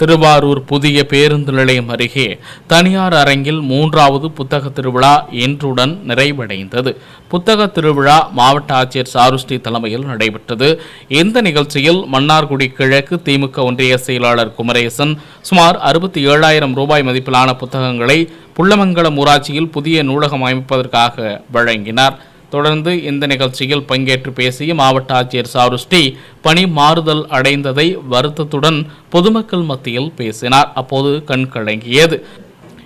திருவாரூர் புதிய பேருந்து நிலையம் அருகே தனியார் அரங்கில் மூன்றாவது புத்தக திருவிழா இன்றுடன் நிறைவடைந்தது. புத்தக திருவிழா மாவட்ட ஆட்சியர் சாருஸ்ரீ தலைமையில் நடைபெற்றது. இந்த நிகழ்ச்சியில் மன்னார்குடி கிழக்கு திமுக ஒன்றிய செயலாளர் குமரேசன் சுமார் அறுபத்தி ஏழாயிரம் ரூபாய் மதிப்பிலான புத்தகங்களை புள்ளமங்கலம் ஊராட்சியில் புதிய நூலகம் அமைப்பதற்காக வழங்கினார். தொடர்ந்து இந்த நிகழ்ச்சியில் பங்கேற்று பேசிய மாவட்ட ஆட்சியர் சாருஷ்டி பணி மாறுதல் அடைந்ததை வருத்தத்துடன் பொதுமக்கள் மத்தியில் பேசினார். அப்போது கண் கலங்கியது.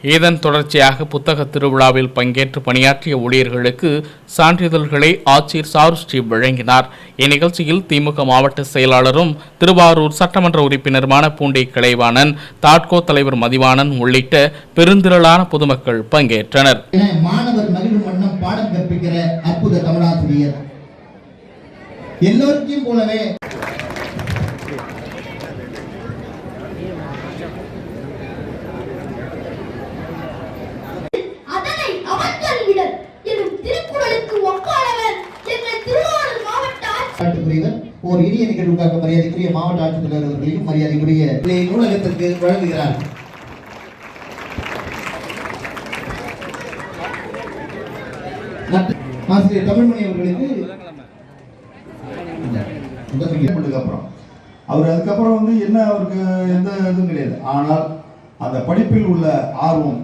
இதன் தொடர்ச்சியாக புத்தக திருவிழாவில் பங்கேற்று பணியாற்றிய ஊழியர்களுக்கு சான்றிதழ்களை ஆட்சியர் சாருஸ்ரீ வழங்கினார். இந்நிகழ்ச்சியில் திமுக மாவட்ட செயலாளரும் திருவாரூர் சட்டமன்ற உறுப்பினருமான பூண்டி கிளைவாணன் தாட்கோ தலைவர் மதிவாணன் உள்ளிட்ட பெருந்திரளான பொதுமக்கள் பங்கேற்றனர். எல்லோருக்கும் போலவே பாட்டுக்குரியவர் ஓர் இனிய நிகழ்வுக்காக மரியாதைக்குரிய மாவட்ட ஆட்சித்தலைவர் அவர்களையும் மரியாதைக்குரிய நூலகத்திற்கு வழங்குகிறார். ஆசிரியர் தமிழ்மணி அவர்களுக்கு அப்புறம். அவர் அதுக்கப்புறம் வந்து என்ன அவருக்கு எந்த இதுவும் கிடையாது. ஆனால் அந்த படிப்பில் உள்ள ஆர்வம்.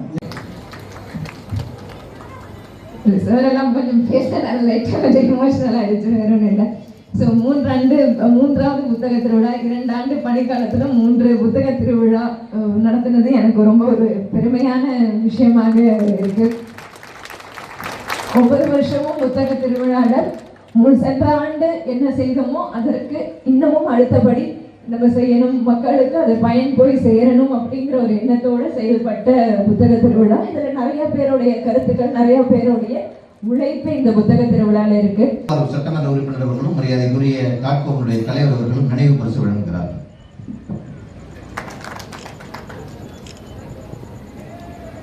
சார் எல்லாம் கொஞ்சம் பேச லைட்டாக கொஞ்சம் இமோஷனல் ஆயிடுச்சு வேற ஒன்றும் இல்லை. ஸோ மூன்றாண்டு மூன்றாவது புத்தக திருவிழா இரண்டாண்டு பணிக்காலத்தில் மூன்று புத்தக திருவிழா நடத்தினது நடத்துனது எனக்கு ரொம்ப ஒரு பெருமையான விஷயமாக இருக்கு. ஒவ்வொரு வருஷமும் புத்தக திருவிழாவில் முன் சென்ற ஆண்டு என்ன செய்தோமோ அதற்கு இன்னமும் அடுத்தபடி நம்ம செய்யணும் மக்களுக்கு அது பயன் போய் சேரணும் அப்படிங்கிற ஒரு எண்ணத்தோடு செயல்பட்ட புத்தக திருவிழா. இதில் நிறைய பேருடைய கருத்துக்கள் நிறைய பேருடைய உழைப்பு இந்த புத்தக திருவிழாவில் இருக்கு. சட்டமன்ற உறுப்பினர் அவர்களும் மரியாதைக்குரிய காட்போனுடைய தலைவர் அவர்களும் நினைவு பரிசு வழங்குகிறார்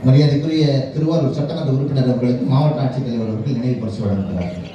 மரியாதைக்குரிய திருவாரூர் சட்டமன்ற உறுப்பினர் அவர்களுக்கு மாவட்ட ஆட்சித்தலைவர் அவர்கள் நினைவு பரிசு வழங்குகிறார்கள்.